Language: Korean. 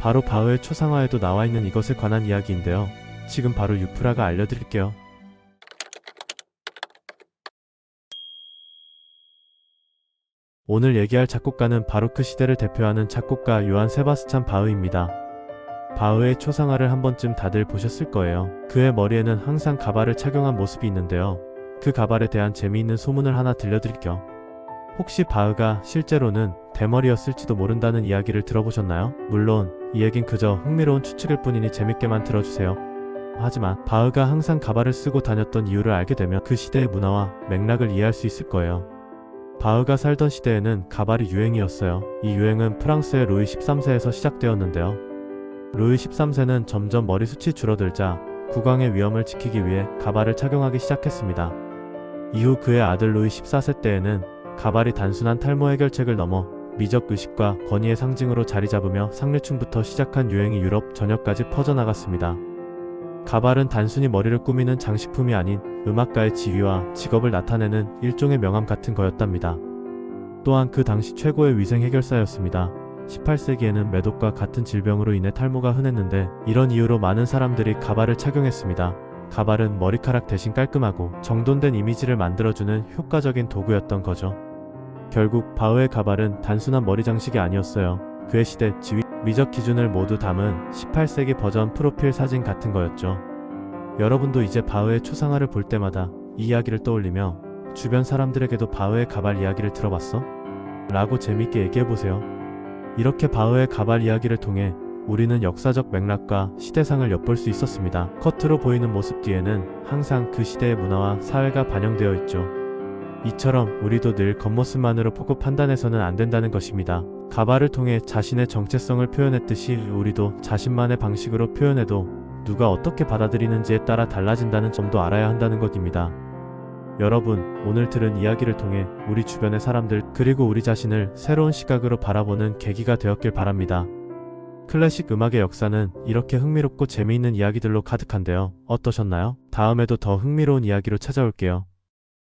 바로 바흐의 초상화에도 나와 있는 이것에 관한 이야기인데요. 지금 바로 유프라가 알려드릴게요. 오늘 얘기할 작곡가는 바로 그 시대를 대표하는 작곡가 요한 세바스찬 바흐입니다. 바흐의 초상화를 한 번쯤 다들 보셨을 거예요. 그의 머리에는 항상 가발을 착용한 모습이 있는데요. 그 가발에 대한 재미있는 소문을 하나 들려드릴게요. 혹시 바흐가 실제로는 대머리였을지도 모른다는 이야기를 들어보셨나요? 물론 이 얘긴 그저 흥미로운 추측일 뿐이니 재밌게만 들어주세요. 하지만 바흐가 항상 가발을 쓰고 다녔던 이유를 알게 되면 그 시대의 문화와 맥락을 이해할 수 있을 거예요. 바흐가 살던 시대에는 가발이 유행이었어요. 이 유행은 프랑스의 루이 13세에서 시작되었는데요. 루이 13세는 점점 머리숱이 줄어들자 국왕의 위엄을 지키기 위해 가발을 착용하기 시작했습니다. 이후 그의 아들 루이 14세 때에는 가발이 단순한 탈모 해결책을 넘어 미적 의식과 권위의 상징으로 자리 잡으며 상류층부터 시작한 유행이 유럽 전역까지 퍼져나갔습니다. 가발은 단순히 머리를 꾸미는 장식품이 아닌 음악가의 지위와 직업을 나타내는 일종의 명함 같은 거였답니다. 또한 그 당시 최고의 위생 해결사였습니다. 18세기에는 매독과 같은 질병으로 인해 탈모가 흔했는데 이런 이유로 많은 사람들이 가발을 착용했습니다. 가발은 머리카락 대신 깔끔하고 정돈된 이미지를 만들어주는 효과적인 도구였던 거죠. 결국 바흐의 가발은 단순한 머리 장식이 아니었어요. 그의 시대, 지위, 미적 기준을 모두 담은 18세기 버전 프로필 사진 같은 거였죠. 여러분도 이제 바흐의 초상화를 볼 때마다 이 이야기를 떠올리며 주변 사람들에게도 바흐의 가발 이야기를 들어봤어? 라고 재밌게 얘기해보세요. 이렇게 바흐의 가발 이야기를 통해 우리는 역사적 맥락과 시대상을 엿볼 수 있었습니다. 겉으로 보이는 모습 뒤에는 항상 그 시대의 문화와 사회가 반영되어 있죠. 이처럼 우리도 늘 겉모습만으로 보고 판단해서는 안 된다는 것입니다. 가발을 통해 자신의 정체성을 표현했듯이 우리도 자신만의 방식으로 표현해도 누가 어떻게 받아들이는지에 따라 달라진다는 점도 알아야 한다는 것입니다. 여러분, 오늘 들은 이야기를 통해 우리 주변의 사람들 그리고 우리 자신을 새로운 시각으로 바라보는 계기가 되었길 바랍니다. 클래식 음악의 역사는 이렇게 흥미롭고 재미있는 이야기들로 가득한데요. 어떠셨나요? 다음에도 더 흥미로운 이야기로 찾아올게요.